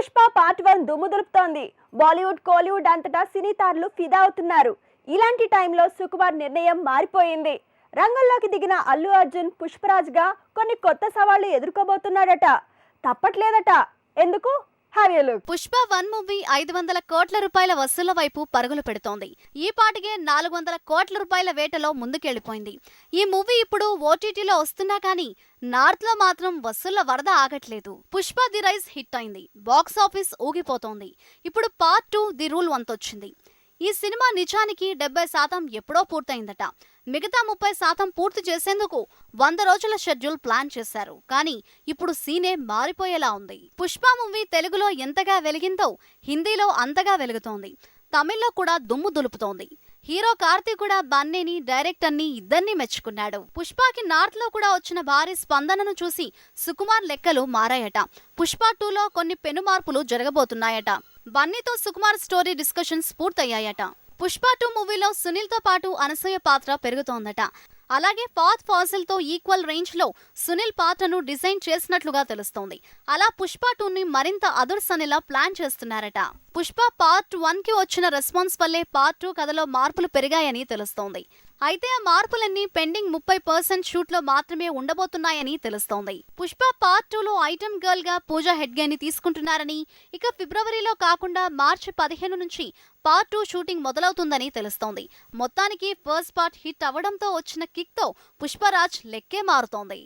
Pushpa part one దుమ్ము దులుపుతోంది. బాలీవుడ్ కోలీవుడ్ అంతటా సినీ తారలు ఫిదా అవుతున్నారు. ఇలాంటి టైంలో సుకుమార్ నిర్ణయం మారిపోయింది. రంగంలోకి దిగిన అల్లు అర్జున్ పుష్పరాజ్గా కొన్ని కొత్త సవాళ్ళు ఎదుర్కోబోతున్నాడట. తప్పట్లేదట. ఎందుకు? పుష్ప వన్ మూవీ ఐదు వందల కోట్ల రూపాయల వసూళ్ళ వైపు పరుగులు పెడుతోంది. ఈ పాటికే నాలుగు వందల కోట్ల రూపాయల వేటలో ముందుకెళ్ళిపోయింది ఈ మూవీ ఇప్పుడు ఓటీటీలో వస్తున్నా కానీ నార్త్లో మాత్రం వసూళ్ళ వరద ఆగట్లేదు. పుష్ప ది రైస్ హిట్ అయింది. బాక్స్ ఆఫీస్ ఊగిపోతోంది. ఇప్పుడు పార్ట్ టూ ది రూల్ వంతొచ్చింది. ఈ సినిమా నిజానికి డెబ్బై శాతం ఎప్పుడో పూర్తయిందట. మిగతా ముప్పై శాతం పూర్తి చేసేందుకు వంద రోజుల షెడ్యూల్ ప్లాన్ చేశారు. కానీ ఇప్పుడు సీనే మారిపోయేలా ఉంది. పుష్ప మూవీ తెలుగులో ఎంతగా వెలిగిందో హిందీలో అంతగా వెలుగుతోంది. తమిళ్ళో కూడా దుమ్ము దులుపుతోంది. హీరో కార్తీక్ కూడా బన్నీని డైరెక్టర్ని ఇద్దరిని మెచ్చుకున్నాడు. పుష్పకి నార్త్లో కూడా వచ్చిన భారీ స్పందనను చూసి సుకుమార్ లెక్కలు మారాయట. పుష్ప టూలో కొన్ని పెను మార్పులు జరగబోతున్నాయట. బన్నీతో సుకుమార్ స్టోరీ డిస్కషన్స్ పూర్తయ్యాయట. పుష్ప టూ మూవీలో సునీల్తో పాటు అనసూయ పాత్ర పెరుగుతోందట. అలాగే పాత్ ఫాసిల్తో ఈక్వల్ రేంజ్లో సునీల్ పాత్రను డిజైన్ చేసినట్లుగా తెలుస్తోంది. అలా పుష్ప టూ ని మరింత అదుర్సనేలా ప్లాన్ చేస్తున్నారట. పుష్ప పార్ట్ వన్కి వచ్చిన రెస్పాన్స్ వల్లే పార్ట్ టూ కథలో మార్పులు పెరిగాయని తెలుస్తోంది. అయితే ఆ మార్పులన్నీ పెండింగ్ ముప్పై పర్సెంట్ షూట్లో మాత్రమే ఉండబోతున్నాయని తెలుస్తోంది. పుష్ప పార్ట్ టూలో ఐటమ్ గర్ల్గా పూజా హెడ్గేని తీసుకుంటున్నారని ఇక ఫిబ్రవరిలో కాకుండా మార్చి పదిహేను నుంచి పార్ట్ టూ షూటింగ్ మొదలవుతుందని తెలుస్తోంది. మొత్తానికి ఫస్ట్ పార్ట్ హిట్ అవ్వడంతో వచ్చిన కిక్తో పుష్పరాజ్ లెక్కే మారుతోంది.